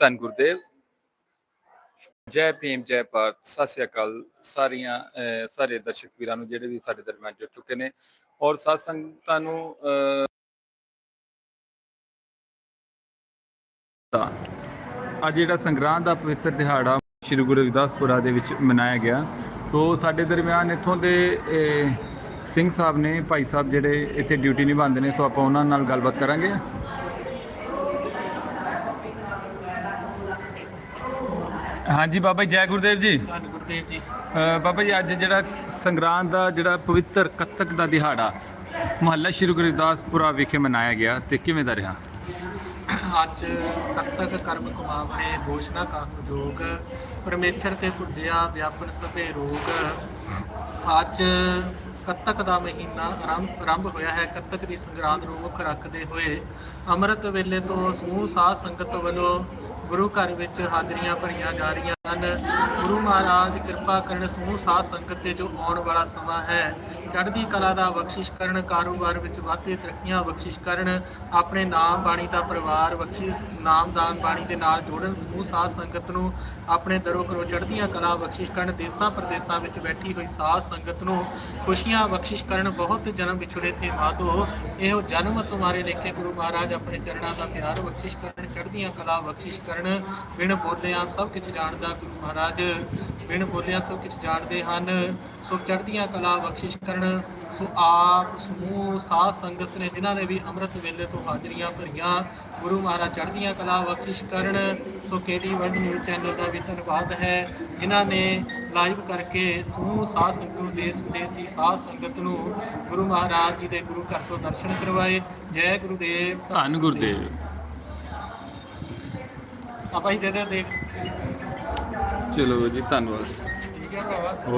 ਧੰਨ ਗੁਰਦੇਵ। ਜੈ ਭੀਮ, ਜੈ ਭਾਰਤ। ਸਤਿ ਸ੍ਰੀ ਅਕਾਲ ਸਾਰੀਆਂ ਸਾਰੇ ਦਰਸ਼ਕ ਵੀਰਾਂ ਨੂੰ ਜਿਹੜੇ ਵੀ ਸਾਡੇ ਦਰਮਿਆਨ ਜੁੜ ਚੁੱਕੇ ਨੇ। ਔਰ ਸਾਧ ਸੰਗਤਾਂ ਨੂੰ ਅੱਜ ਜਿਹੜਾ ਸੰਗਰਾਂਦ ਦਾ ਪਵਿੱਤਰ ਦਿਹਾੜਾ ਸ੍ਰੀ ਗੁਰੂ ਰਵਿਦਾਸਪੁਰਾ ਦੇ ਵਿੱਚ ਮਨਾਇਆ ਗਿਆ। ਸੋ ਸਾਡੇ ਦਰਮਿਆਨ ਇੱਥੋਂ ਦੇ ਸਿੰਘ ਸਾਹਿਬ ਨੇ, ਭਾਈ ਸਾਹਿਬ ਜਿਹੜੇ ਇੱਥੇ ਡਿਊਟੀ ਨਿਭਾਉਂਦੇ ਨੇ, ਸੋ ਆਪਾਂ ਉਹਨਾਂ ਨਾਲ ਗੱਲਬਾਤ ਕਰਾਂਗੇ। ਹਾਂਜੀ ਬਾਬਾ ਜੀ ਜੈ ਗੁਰਦੇਵ ਜੀ। ਧੰਨ ਗੁਰਦੇਵ ਜੀ। ਬਾਬਾ ਜੀ ਅੱਜ ਜਿਹੜਾ ਸੰਗਰਾਂਦ ਦਾ ਜਿਹੜਾ ਪਵਿੱਤਰ ਕੱਤਕ ਦਾ ਦਿਹਾੜਾ ਮੁਹੱਲਾ ਸ਼੍ਰੀ ਗੁਰੂ ਰਵਿਦਾਸਪੁਰਾ ਵਿਖੇ ਮਨਾਇਆ ਗਿਆ ਤੇ ਕਿਵੇਂ ਦਾ ਰਿਹਾ? ਅੱਜ ਤਖਤਕ ਕਰਮ ਕਮਾਵਣੇ ਘੋਸ਼ਣਾ ਕਰਨ ਜੋਗ ਪਰਮੇਸ਼ਰ ਤੇ ਭੁੱਲਿਆ ਵਿਆਪਨ ਸਭੇ ਰੋਗ। ਅੱਜ ਕੱਤਕ ਦਾ ਮਹੀਨਾ ਆਰੰਭ ਆਰੰਭ ਹੋਇਆ ਹੈ। ਕੱਤਕ ਦੀ ਸੰਗਰਾਂਦ ਨੂੰ ਮੁੱਖ ਰੱਖਦੇ ਹੋਏ ਅੰਮ੍ਰਿਤ ਵੇਲੇ ਤੋਂ ਸਮੂਹ ਸਾਧ ਸੰਗਤ ਵੱਲੋਂ ਗੁਰੂ ਘਰ ਵਿੱਚ ਹਾਜ਼ਰੀਆਂ ਭਰੀਆਂ ਜਾ ਰਹੀਆਂ ਹਨ। ਗੁਰੂ ਮਹਾਰਾਜ ਕਿਰਪਾ ਕਰਨ ਸਮੂਹ ਸਾਧ ਸੰਗਤ ਤੇ ਜੋ ਆਉਣ ਵਾਲਾ ਸਮਾਂ ਹੈ, ਚੜ੍ਹਦੀ ਕਲਾ ਦਾ ਬਖਸ਼ਿਸ਼ ਕਰਨ, ਕਾਰੋਬਾਰ ਵਿੱਚ ਵਾਧੇ ਤਰੱਕੀਆਂ ਬਖਸ਼ਿਸ਼ ਕਰਨ, ਆਪਣੇ ਨਾਮ ਬਾਣੀ ਦਾ ਪਰਿਵਾਰ ਬਖਸ਼ਿਸ਼ ਨਾਮਦਾਨ ਬਾਣੀ ਦੇ ਨਾਲ ਜੋੜਨ, ਸਮੂਹ ਸਾਧ ਸੰਗਤ ਨੂੰ ਆਪਣੇ ਦਰੋ ਕਰੋ ਚੜ੍ਹਦੀਆਂ ਕਲਾ ਬਖਸ਼ਿਸ਼ ਕਰਨ, ਦੇਸਾਂ ਪ੍ਰਦੇਸਾਂ ਵਿੱਚ ਬੈਠੀ ਹੋਈ ਸਾਧ ਸੰਗਤ ਨੂੰ ਖੁਸ਼ੀਆਂ ਬਖਸ਼ਿਸ਼ ਕਰਨ, ਬਹੁਤ ਜਨਮ ਵਿਛੜੇ ਤੇ ਮਾਧੋ, ਇਹੋ ਜਨਮ ਤੁਮਾਰੇ ਲੇਖੇ ਗੁਰੂ ਮਹਾਰਾਜ ਆਪਣੇ ਚਰਨਾਂ ਦਾ ਪਿਆਰ ਬਖਸ਼ਿਸ਼ ਕਰਨ, ਚੜ੍ਹਦੀਆਂ ਕਲਾ ਬਖਸ਼ਿਸ਼ ਕਰਨ ਕਰਨ ਬਿਨ ਬੋਲਿਆਂ ਸਭ ਕੁਝ ਜਾਣਦਾ ਗੁਰੂ ਮਹਾਰਾਜ। ਬਿਨ ਬੋਲਿਆ ਸਭ ਕੁਝ ਜਾਣਦੇ ਹਨ। ਸੋ ਚੜ੍ਹਦੀਆਂ ਕਲਾ ਬਖਸ਼ਿਸ਼ ਕਰਨ। ਸੋ ਆਪ ਸਮੂਹ ਸਾਧ ਸੰਗਤ ਨੇ ਜਿਨ੍ਹਾਂ ਨੇ ਵੀ ਅੰਮ੍ਰਿਤ ਵੇਲੇ ਤੋਂ ਹਾਜ਼ਰੀਆਂ ਭਰੀਆਂ, ਗੁਰੂ ਮਹਾਰਾਜ ਚੜ੍ਹਦੀਆਂ ਕਲਾ ਬਖਸ਼ਿਸ਼ ਕਰਨ। So KD world news channel ਦਾ ਵੀ ਧੰਨਵਾਦ ਹੈ। ਜਿਨ੍ਹਾਂ ਨੇ ਲਾਈਵ ਕਰਕੇ ਸਮੂਹ ਸਾਧ ਸੰਗਤ ਨੂੰ, ਦੇਸ਼ ਵਿਦੇਸ਼ੀ ਸਾਧ ਸੰਗਤ ਨੂੰ ਗੁਰੂ ਮਹਾਰਾਜ ਜੀ ਦੇ ਗੁਰੂ ਘਰ ਤੋਂ ਦਰਸ਼ਨ ਕਰਵਾਏ। ਜੈ ਗੁਰੂਦੇਵ। ਧੰਨ ਗੁਰਦੇਵ। ਆਪਾਂ ਹੀ ਦੇ ਦੇ ਦੇਖ। ਚਲੋ ਜੀ ਧੰਨਵਾਦ। ਠੀਕ ਹੈ ਭਰਾਵਾ।